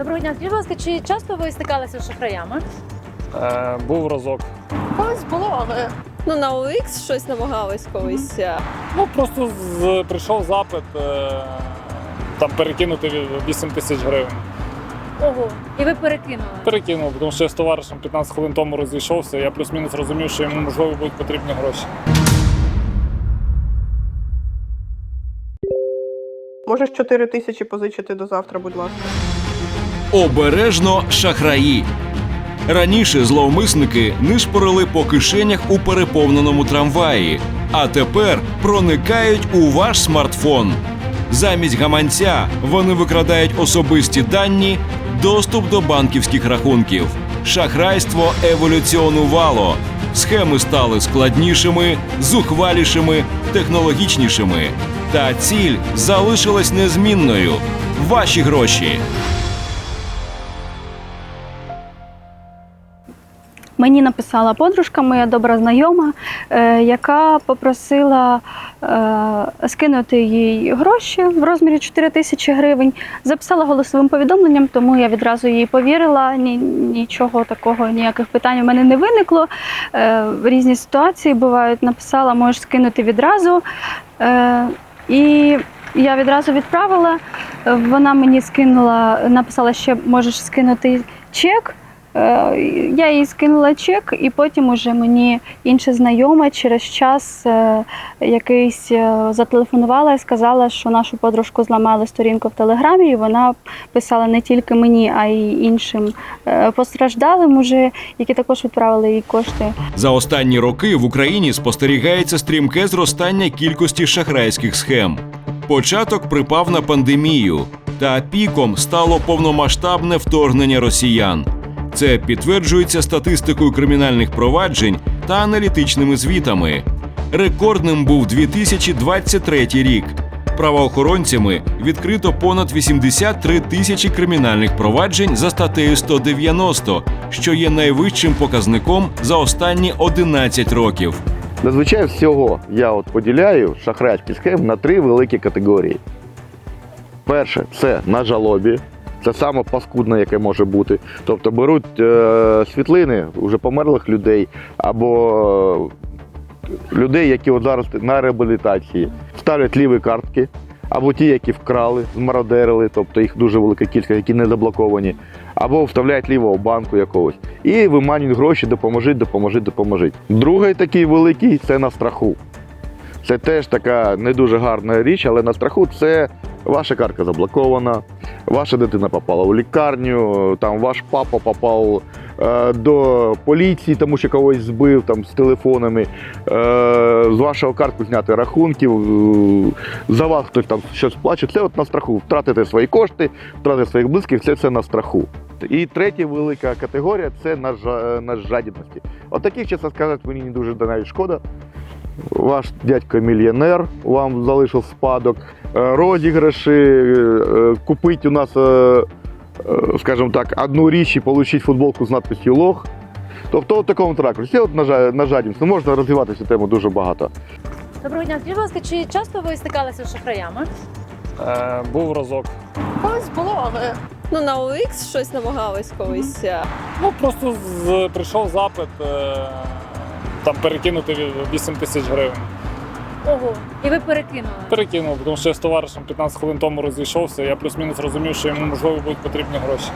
Доброго дня, скажіть, будь ласка, чи часто ви стикалися з шахраями? Е, був разок. Колись було, але ну на OX щось намагалась колись. е, Ну просто з, прийшов запит е, там перекинути 8 тисяч гривень. Ого, і ви перекинули. Перекинув, тому що я з товаришем 15 хвилин тому розійшовся. Я плюс-мінус розумів, що йому можливо будуть потрібні гроші. Можеш 4 тисячі позичити до завтра, будь ласка. Обережно шахраї. Раніше зловмисники нишпорили по кишенях у переповненому трамваї, а тепер проникають у ваш смартфон. Замість гаманця вони викрадають особисті дані, доступ до банківських рахунків. Шахрайство еволюціонувало. Схеми стали складнішими, зухвалішими, технологічнішими. Та ціль залишилась незмінною ваші гроші. Мені написала подружка, моя добра знайома, е, яка попросила е, скинути їй гроші в розмірі 4 тисячі гривень. Записала голосовим повідомленням, тому я відразу їй повірила. Ні, нічого такого, ніяких питань у мене не виникло. Е, різні ситуації бувають. Написала, можеш скинути відразу. І я відразу відправила. Вона мені скинула, написала, ще можеш скинути чек. Е, Я їй скинула чек, і потім уже мені інша знайома через час е, якийсь е, зателефонувала і сказала, що нашу подружку зламали сторінку в телеграмі, і вона писала не тільки мені, а й іншим постраждалим, уже, які також відправили їй кошти. За останні роки в Україні спостерігається стрімке зростання кількості шахрайських схем. Початок припав на пандемію, та піком стало повномасштабне вторгнення росіян. Це підтверджується статистикою кримінальних проваджень та аналітичними звітами. Рекордним був 2023 рік. Правоохоронцями відкрито понад 83 тисячі кримінальних проваджень за статтею 190, що є найвищим показником за останні 11 років. Зазвичай всього я от поділяю шахрайські схем на три великі категорії. Перше це на жалобі. Це саме паскудне, яке може бути. Тобто беруть е, світлини вже померлих людей або е, людей, які от зараз на реабілітації, ставлять ліві картки, або ті, які вкрали, змародерили, тобто їх дуже велика кількість, які не заблоковані, або вставляють лівого банку якогось. І виманюють гроші, допоможіть, допоможіть, допоможіть. Другий такий великий це на страху. Це теж така не дуже гарна річ, але на страху це ваша картка заблокована, ваша дитина попала у лікарню, там ваш папа попав е, до поліції, тому що когось збив там з телефонами. Е, з вашого картку зняти рахунків, е, за вас хтось там щось плаче. Це от на страху. Втратити свої кошти, втратити своїх близьких, це все на страху. І третя велика категорія це на, жадібності. От таких, чесно сказати, мені не дуже навіть шкода. Ваш дядько мільйонер вам залишив спадок, розіграші, е, купить у нас, е, е, скажімо так, одну річ і отримати футболку з надписью лох. Тобто в такому ракурсі. От на, жа- на жадібність. Ну, можна розвивати цю тему дуже багато. Доброго дня, скажіть, будь ласка, чи часто ви стикалися з шахраями? Е, був разок. колись було, але ну на OX щось намагалась колись. е, Ну просто з, прийшов запит е, там перекинути 8 тисяч гривень. Ого, і ви перекинули. Перекинув, тому що я з товаришем 15 хвилин тому розійшовся. Я плюс-мінус розумів, що йому можливо будуть потрібні гроші.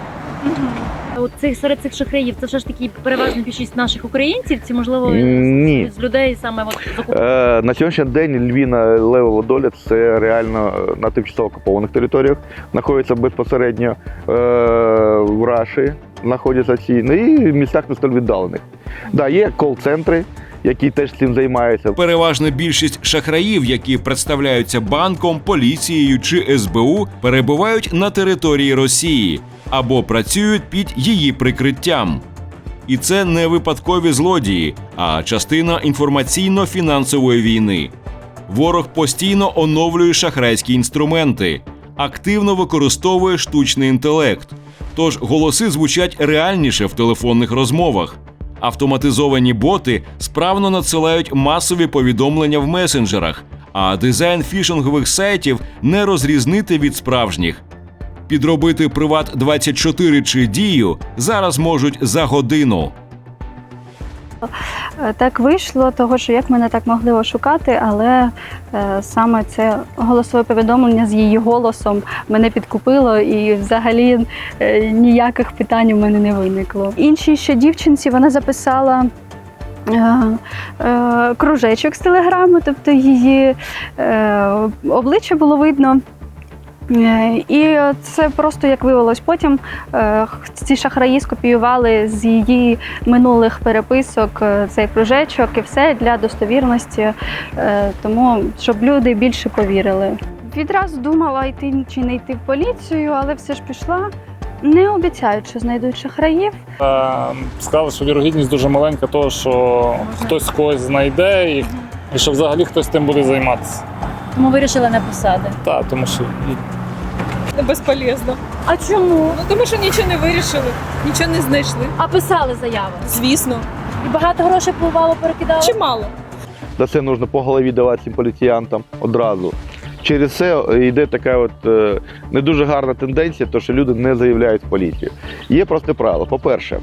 От цих серед цих шахраїв, це все ж таки переважна більшість наших українців, чи можливо Ні. з людей саме от Е, на сьогоднішній день Львівна Левова доля це реально на тимчасово окупованих територіях, знаходиться безпосередньо е, в Раші, знаходяться ці, ну і в містах не столь віддалених. Да, є кол-центри, які теж цим займаються. Переважна більшість шахраїв, які представляються банком, поліцією чи СБУ, перебувають на території Росії або працюють під її прикриттям. І це не випадкові злодії, а частина інформаційно-фінансової війни. Ворог постійно оновлює шахрайські інструменти, активно використовує штучний інтелект. Тож голоси звучать реальніше в телефонних розмовах. Автоматизовані боти справно надсилають масові повідомлення в месенджерах, а дизайн фішингових сайтів не розрізнити від справжніх. Підробити Приват 24 чи дію зараз можуть за годину. Е, Так вийшло, того що як мене так могли ошукати, але е, саме це голосове повідомлення з її голосом мене підкупило, і взагалі е, ніяких питань у мене не виникло. Іншій ще дівчинці вона записала. Кружечок з телеграму, тобто її обличчя було видно. І це просто як виявилось потім. е, Ці шахраї скопіювали з її минулих переписок е, цей кружечок і все для достовірності, е, тому щоб люди більше повірили. Відразу думала йти чи не йти в поліцію, але все ж пішла. Не обіцяють, що знайдуть шахраїв. Сказали, що вірогідність дуже маленька, того, що хтось когось знайде і, і що взагалі хтось тим буде займатися. Тому вирішили не писати. Та, тому що Безполезно. А чому? Ну тому що нічого не вирішили, нічого не знайшли. А писали заяви. Звісно. І багато грошей впливало, перекидали. Чимало. За це нужно по голові давати цим поліціянтам одразу. Через це йде така от е, не дуже гарна тенденція, то що люди не заявляють в поліцію. Є просте правило. По-перше,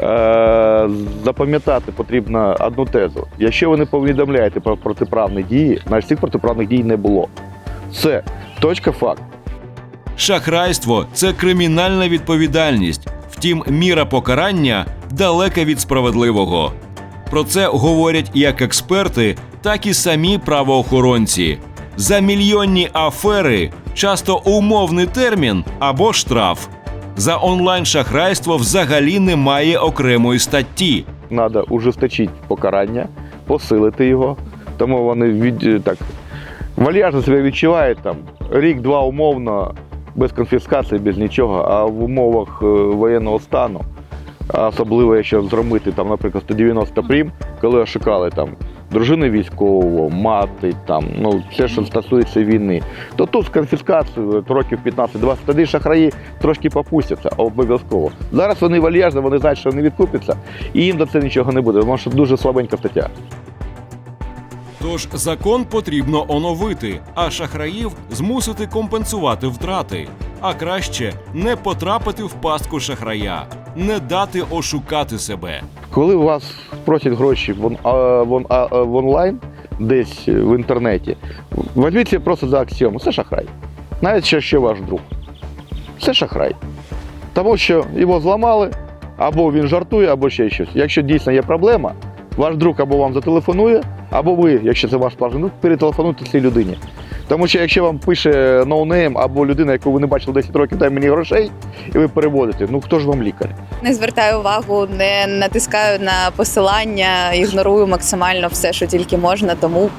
е, запам'ятати потрібно одну тезу. Якщо ви не повідомляєте про протиправні дії, значить цих протиправних дій не було. Все. Точка факт. Шахрайство це кримінальна відповідальність. Втім, міра покарання далека від справедливого. Про це говорять як експерти, так і самі правоохоронці. За мільйонні афери часто умовний термін або штраф. За онлайн-шахрайство взагалі немає окремої статті. Треба ужесточити покарання, посилити його. Тому вони від так вальяжно себе відчувають там рік-два умовно, без конфіскації, без нічого. А в умовах е, воєнного стану, особливо якщо зробити там, наприклад, 190 прим, коли ошукали там дружини військового, мати, там, ну все, що стосується війни, то тут з конфіскацією років 15-20, тоді шахраї трошки попустяться обов'язково. Зараз вони вальяжно, вони знають, що вони відкупяться, і їм за це нічого не буде, тому що дуже слабенька стаття. Тож закон потрібно оновити, а шахраїв змусити компенсувати втрати. А краще не потрапити в пастку шахрая, не дати ошукати себе. Коли у вас просять гроші в, в, в онлайн, десь в інтернеті, візьміть це просто за аксіому. Це шахрай. Навіть що ще ваш друг. Це шахрай. Тому що його зламали, або він жартує, або ще щось. Якщо дійсно є проблема, ваш друг або вам зателефонує, або ви, якщо це ваш справжній друг, перетелефонуйте цій людині. Тому що якщо вам пише ноунейм або людина, яку ви не бачили 10 років, дай мені грошей, і ви переводите, ну хто ж вам лікар? Не звертаю увагу, не натискаю на посилання, ігнорую максимально все, що тільки можна. Тому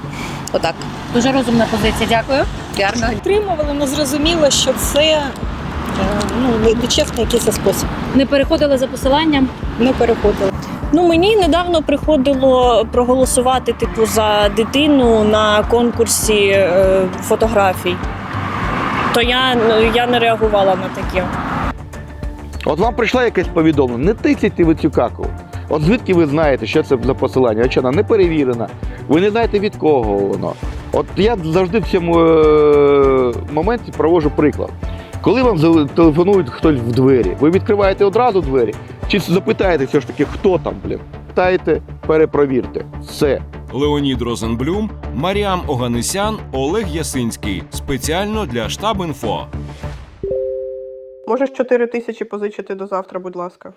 отак. Дуже розумна позиція. Дякую. Гарного підтримували, але зрозуміло, що це е, ну, нечесний якийсь спосіб. Не переходили за посиланням. Не переходили. Ну, мені недавно приходило проголосувати типу за дитину на конкурсі е, фотографій. То я, ну, я не реагувала на таке. От вам прийшло якесь повідомлення, не тицяйте ви цю каку. От звідки ви знаєте, що це за посилання? Якщо вона не перевірена, ви не знаєте від кого воно. От я завжди в цьому е- моменті проводжу приклад. Коли вам телефонують хтось в двері, ви відкриваєте одразу двері, чи запитаєте все ж таки, хто там, блін? Питайте, перепровірте. Все. Леонід Розенблюм, Маріам Оганесян, Олег Ясинський. Спеціально для штаб інфо. Можеш 4 тисячі позичити до завтра, будь ласка.